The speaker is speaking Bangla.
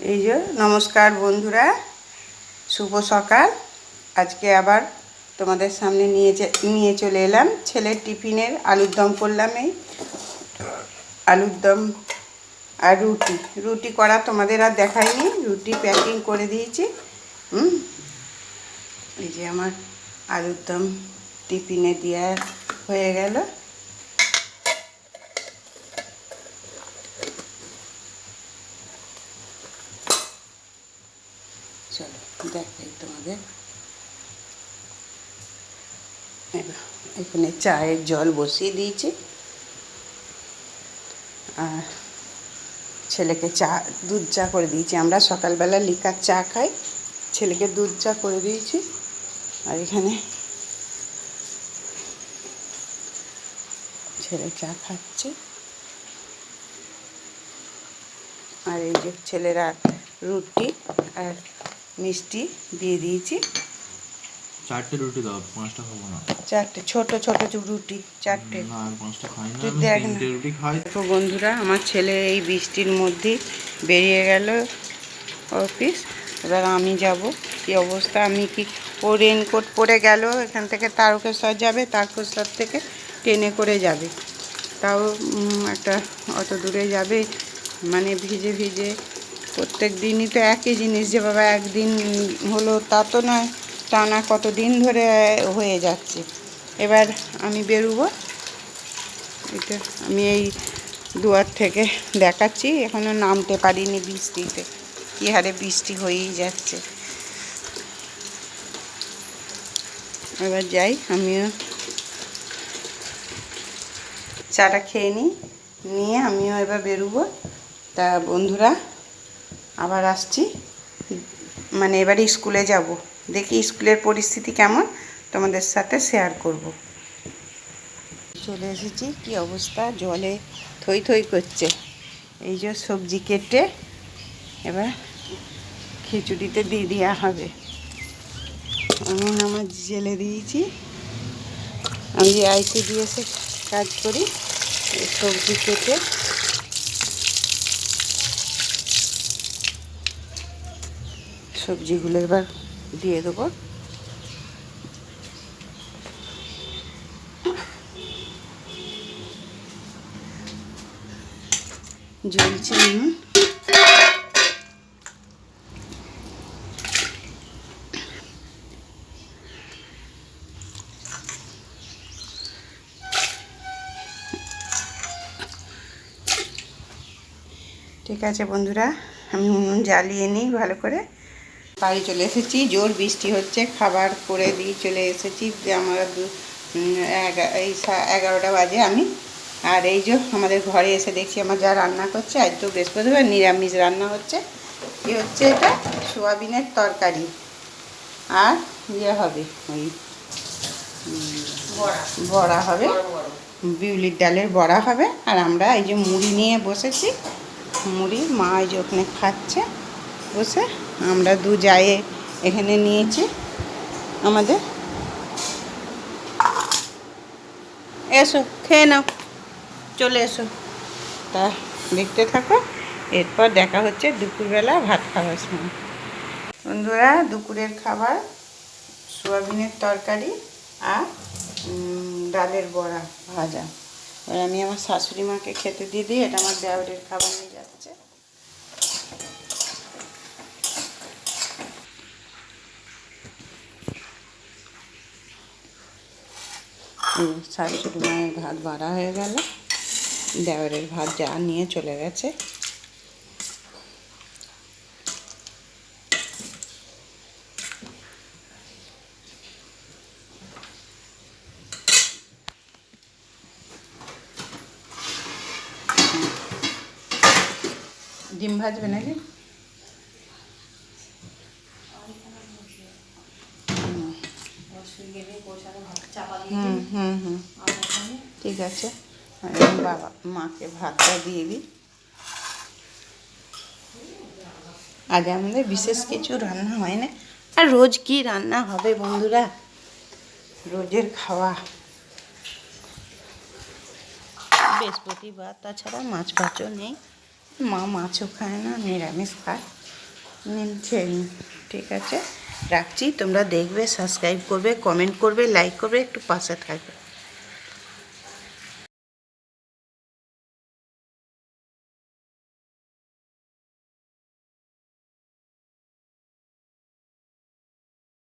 এই যে, নমস্কার বন্ধুরা, শুভ সকাল। আজকে আবার তোমাদের সামনে নিয়ে নিয়ে চলে এলাম ছেলের টিফিনের আলুর দম করলাম এই। আলুর দম আর রুটি। রুটি করা তোমাদের আর দেখাইনি, রুটি প্যাকিং করে দিয়েছি। হুম? এই যে আমার আলুর দম টিফিনে দেওয়া হয়ে গেল। চলো দেখাই তোমাদের। এখানে চায়ের জল বসিয়ে দিয়েছি। আর ছেলেকে চা, দুধ চা করে দিয়েছি। আমরা সকালবেলা লিকার চা খাই। ছেলেকে দুধ চা করে দিয়েছি। আর এখানে ছেলে চা খাচ্ছে। আর এই যে ছেলেরা রুটি আর মিষ্টি দিয়ে দিয়েছি। চারটে রুটি দাও পাঁচটা খাব না। চারটে ছোট ছোট রুটি চারটে। না আর পাঁচটা খাই না। তিনটে রুটি খাই। দেখো বন্ধুরা আমার ছেলে এই বৃষ্টির মধ্যে বেরিয়ে গেল অফিস। এবার আমি যাব। কি অবস্থা? আমি কি ও রেনকোট পরে গেল এখান থেকে তারকেশ্বর যাবে তারকেশ্বর থেকে ট্রেনে করে যাবে। তাও একটা অত দূরে যাবে মানে ভিজে ভিজে প্রত্যেক দিনই তো একই জিনিস যে বাবা একদিন হলো তা তো নয়, টানা কত দিন ধরে হয়ে যাচ্ছে। এবার আমি বেরোবো। এটা আমি এই দুয়ার থেকে দেখাচ্ছি, এখনও নামতে পারিনি বৃষ্টিতে। কী হারে বৃষ্টি হয়েই যাচ্ছে। এবার যাই, আমিও চাটা খেয়ে নিই, নিয়ে আমিও এবার বেরোবো। তা বন্ধুরা আবার আসছি। মানে এবারে স্কুলে যাব। দেখি স্কুলের পরিস্থিতি কেমন, তোমাদের সাথে শেয়ার করব। চলে এসেছি। কি অবস্থা? জলে থই থই করছে। এই যে সবজি কেটে এবার খিচুড়িতে দিয়ে দেওয়া হবে। আমি আমার জেলে দিয়েছি। আমি আইসি দিয়েছে কাজ করি, সবজি কেটে সবজিগুলো এবার দিয়ে দেবো। জ্বলছে উনুন ঠিক আছে বন্ধুরা, আমি উনুন জ্বালিয়ে নিই ভালো করে। বাড়ি চলে এসেছি। জোর বৃষ্টি হচ্ছে খাবার করে দিয়ে চলে এসেছি। যে আমরা দু- এই সা- এগারোটা বাজে আমি। আর এই যে আমাদের ঘরে এসে দেখছি আমার যা রান্না করছে আজ তো বৃহস্পতিবার নিরামিষ রান্না হচ্ছে। কি হচ্ছে এটা সোয়াবিনের তরকারি। আর ইয়ে হবে ওই বড়া। হবে। বিউলির ডালের বড়া হবে। আর আমরা এই যে মুড়ি নিয়ে বসেছি। মুড়ি মা এই যে ওখানে খাচ্ছে। বসে আমরা দু জায়ে এখানে নিয়েছি আমাদের। এসো, খেয়ে নাও। চলে এসো। তা, দেখতে থাকো। এরপর দেখা হচ্ছে দুপুরবেলা ভাত খাওয়ার সময়। বন্ধুরা, দুপুরের খাবার সোয়াবিনের তরকারি আর ডালের বড়া ভাজা। এবার আমি আমার শাশুড়ি মাকে খেতে দিয়ে দিই এটা আমার দেওয়ারের খাবার নিয়ে যাচ্ছে। এই শাশুড়ি মায়ের ভাত বাড়া হয়ে গেল। দেওয়ারের ভাত যা নিয়ে চলে গেছে। ডিম ভাজবে নাকি? হুম হুম হুম। ঠিক আছে। বাবা মাকে ভাতটা দিয়ে দিই। আজ আমাদের বিশেষ কিছু রান্না হয় না। আর রোজ কি রান্না হবে বন্ধুরা? রোজের খাওয়া। বৃহস্পতিবার তাছাড়া মাছ ফাছও নেই। মা মাছও খায় না নিরামিষ খায়। খেয়ে ঠিক আছে। রাখছি, তোমরা দেখবে সাবস্ক্রাইব করবে কমেন্ট করবে লাইক করবে, একটু পাশে থাকবে।